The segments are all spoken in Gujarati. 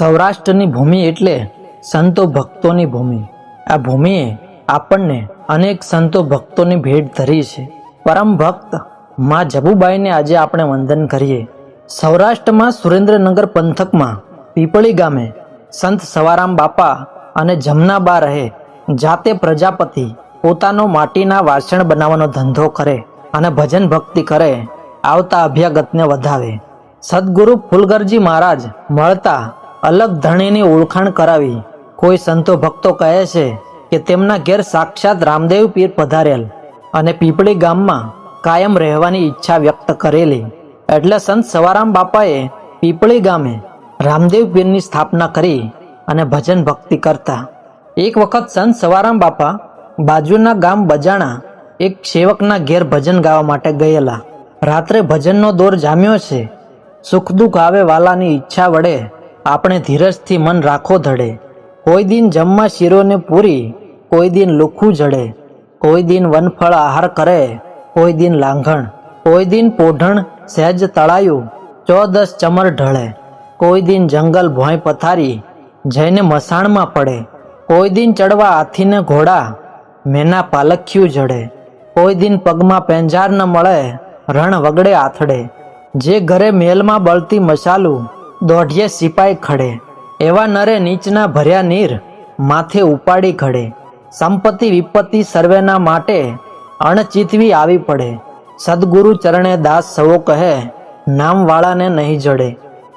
સૌરાષ્ટ્રની ભૂમિ એટલે સંતો ભક્તોની ભૂમિ. આ ભૂમિએ આપણને અનેક સંતો ભક્તોની ભેટ ધરી છે. પરમ ભક્તમાં જબુબાઈને આજે આપણે વંદન કરીએ. સૌરાષ્ટ્રમાં સુરેન્દ્રનગર પંથકમાં પીપળી ગામે સંત સવારામ બાપા અને જમનાબા રહે, જાતે પ્રજાપતિ પોતાનો માટીના વાસણ બનાવવાનો ધંધો કરે અને ભજન ભક્તિ કરે, આવતા અભ્યાગતને વધાવે. સદગુરુ ફુલગરજી મહારાજ મળતા અલગ ધણીની ઓળખાણ કરાવી. કોઈ સંતો ભક્તો કહે છે કે તેમના ઘેર સાક્ષાત રામદેવ પીર પધારેલ અને પીપળી ગામમાં કાયમ રહેવાની ઈચ્છા વ્યક્ત કરેલી. એટલે સંત સવારામ બાપાએ પીપળી ગામે રામદેવ પીરની સ્થાપના કરી અને ભજન ભક્તિ કરતા. એક વખત સંત સવારામ બાપા બાજુના ગામ બજાણા એક સેવકના ઘેર ભજન ગાવા માટે ગયેલા. રાત્રે ભજનનો દોર જામ્યો છે. સુખ દુઃખ આવે વાલાની ઈચ્છા વડે આપણે ધીરજથી મન રાખો ધડે. કોઈ દિન જમવા શીરોને પૂરી, કોઈ દિન લુખું જડે. કોઈ દિન વનફળ આહાર કરે, કોઈ દિન લાંઘણ. કોઈ દિન પોઢણ સહેજ તળાયું, ચોદસ ચમર ઢળે. કોઈ દિન જંગલ ભોંય પથારી, જઈને મસાણમાં પડે. કોઈ દિન ચડવા હાથીને ઘોડા, મેના પાલખ્યું જડે. કોઈ દિન પગમાં પેંજાર ન મળે, રણ વગડે આથડે. જે ઘરે મેલમાં બળતી મસાલું દોઢિયે સિપાઈ ખડે. એવા નરે નીચના ભર્યા નીર માથે ઉપાડી ખડે સંપત્તિ વિપત્તિ સર્વેના માટે અણચિતવી આવી પડે. સદગુરુ ચરણે દાસ સવો કહે, નામવાળાને નહીં જડે.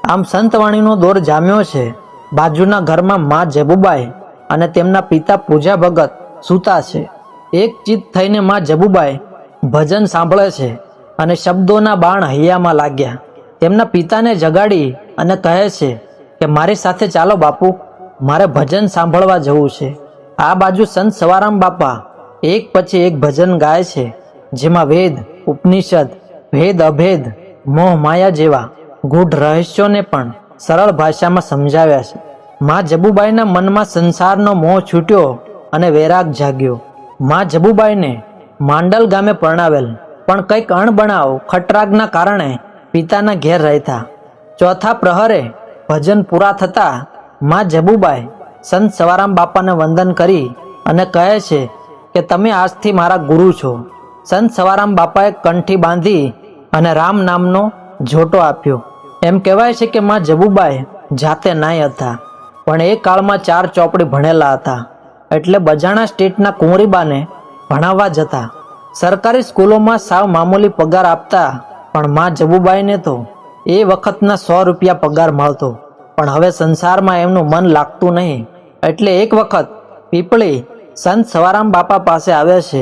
આમ સંતવાણીનો દોર જામ્યો છે. બાજુના ઘરમાં મા જબુબાઈ અને તેમના પિતા પૂજા ભગત સૂતા છે. એક ચિત્ત થઈને મા જબુબાઈ ભજન સાંભળે છે અને શબ્દોના બાણ હૈયામાં લાગ્યા. તેમના પિતાને જગાડી અને કહે છે કે, મારી સાથે ચાલો બાપુ, મારે ભજન સાંભળવા જવું છે. આ બાજુ સંત સવારામ બાપા એક પછી એક ભજન ગાય છે, જેમાં વેદ, ઉપનિષદ ભેદ અભેદ, મોહ માયા જેવા ગૂઢ રહસ્યોને પણ સરળ ભાષામાં સમજાવ્યા છે. માં જબુબાઈના મનમાં સંસારનો મોહ છૂટ્યો અને વૈરાગ જાગ્યો. માં જબુબાઈને માંડલ ગામે પરણાવેલ, પણ કંઈક અણબણાવ ખટરાગના કારણે પિતાના ઘેર રહેતા. ચોથા પ્રહરે ભજન પૂરા થતા માં જબુબાઈ સંત સવારામ બાપાને વંદન કરી અને કહે છે કે તમે આજથી મારા ગુરુ છો. સંત સવારામ બાપાએ કંઠી બાંધી અને રામ નામનો જોટો આપ્યો. એમ કહેવાય છે કે માં જબુબાઈ જાતે નાય હતા, પણ એ કાળમાં ચાર ચોપડી ભણેલા હતા. એટલે બજાણા સ્ટેટના કુંવરીબાને ભણાવવા જતા. સરકારી સ્કૂલોમાં સાવ મામૂલી પગાર આપતા પણ માં જબુબાઈને તો એ વખતના સો રૂપિયા પગાર મળતો. પણ હવે સંસારમાં એમનું મન લાગતું નહીં. એટલે એક વખત પીપળી સંત સવારામ બાપા પાસે આવે છે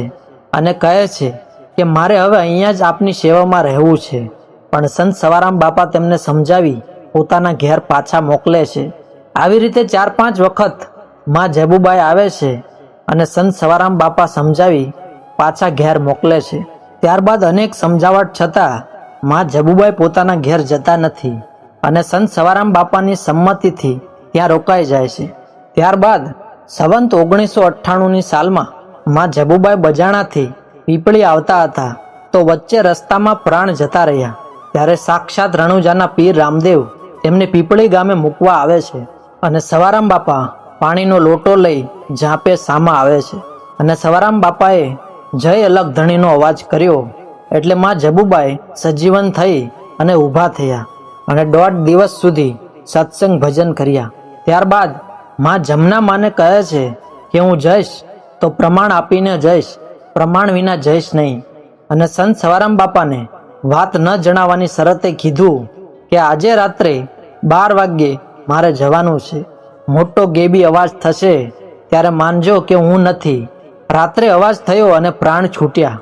અને કહે છે કે મારે હવે અહીંયા જ આપની સેવામાં રહેવું છે. પણ સંત સવારામ બાપા તેમને સમજાવી પોતાના ઘેર પાછા મોકલે છે. આવી રીતે ચાર પાંચ વખતમાં જેબુબાઈ આવે છે અને સંત સવારામ બાપા સમજાવી પાછા ઘેર મોકલે છે. ત્યારબાદ અનેક સમજાવટ છતાં માં જબુબાઈ પોતાના ઘેર જતા નથી અને સંત સવારામ બાપાની સંમતિથી ત્યાં રોકાઈ જાય છે. ત્યારબાદ સંવંત ઓગણીસો અઠ્ઠાણુંની સાલમાં માં જબુબાઈ બજાણાથી પીપળી આવતા હતા તો વચ્ચે રસ્તામાં પ્રાણ જતા રહ્યા. ત્યારે સાક્ષાત રણુજાના પીર રામદેવ તેમને પીપળી ગામે મૂકવા આવે છે અને સવારામ બાપા પાણીનો લોટો લઈ ઝાંપે સામા આવે છે. અને સવારામ બાપાએ જય અલગ ધણીનો અવાજ કર્યો. એટલે માં જબુબાઈ સજીવન થઈ અને ઊભા થયા અને દોઢ દિવસ સુધી સત્સંગ ભજન કર્યા. ત્યારબાદમાં જમના માને કહે છે કે હું જઈશ તો પ્રમાણ આપીને જઈશ, પ્રમાણ વિના જઈશ નહીં. અને સંત સવારામ બાપાને વાત ન જણાવવાની શરતે કીધું કે આજે રાત્રે બાર વાગ્યે મારે જવાનું છે. મોટો ગેબી અવાજ થશે ત્યારે માનજો કે હું નથી. રાત્રે અવાજ થયો અને પ્રાણ છૂટ્યા.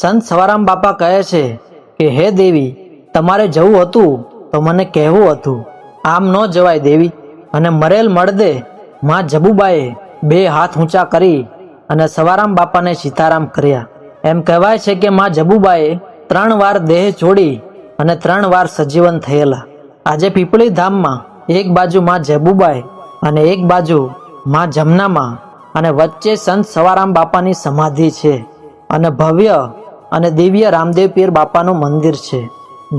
સંત સવારામ બાપા કહે છે કે, હે દેવી, તમારે જવું હતું તો મને કહેવું હતું. આમ ન જવાય દેવી. અને મરેલ મળદે માં જબુબાએ બે હાથ ઊંચા કરી અને સવારામ બાપાને સીતારામ કર્યા. એમ કહેવાય છે કે, માં જબુબાએ ત્રણ વાર દેહ છોડી અને ત્રણ વાર સજીવન થયેલા. આજે પીપળી ધામમાં એક બાજુ માં જબુબાઈ અને એક બાજુ માં જમનામાં અને વચ્ચે સંત સવારામ બાપાની સમાધિ છે. અને ભવ્ય અને દેવીય રામદેવ પીર બાપાનું મંદિર છે.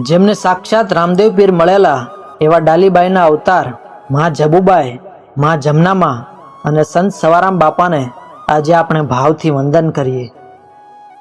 જેમને સાક્ષાત રામદેવ પીર મળેલા એવા ડાલીબાઈના અવતાર મા જબુબાઈ, મા જમનામાં અને સંત સવારામ બાપાને આજે આપણે ભાવથી વંદન કરીએ.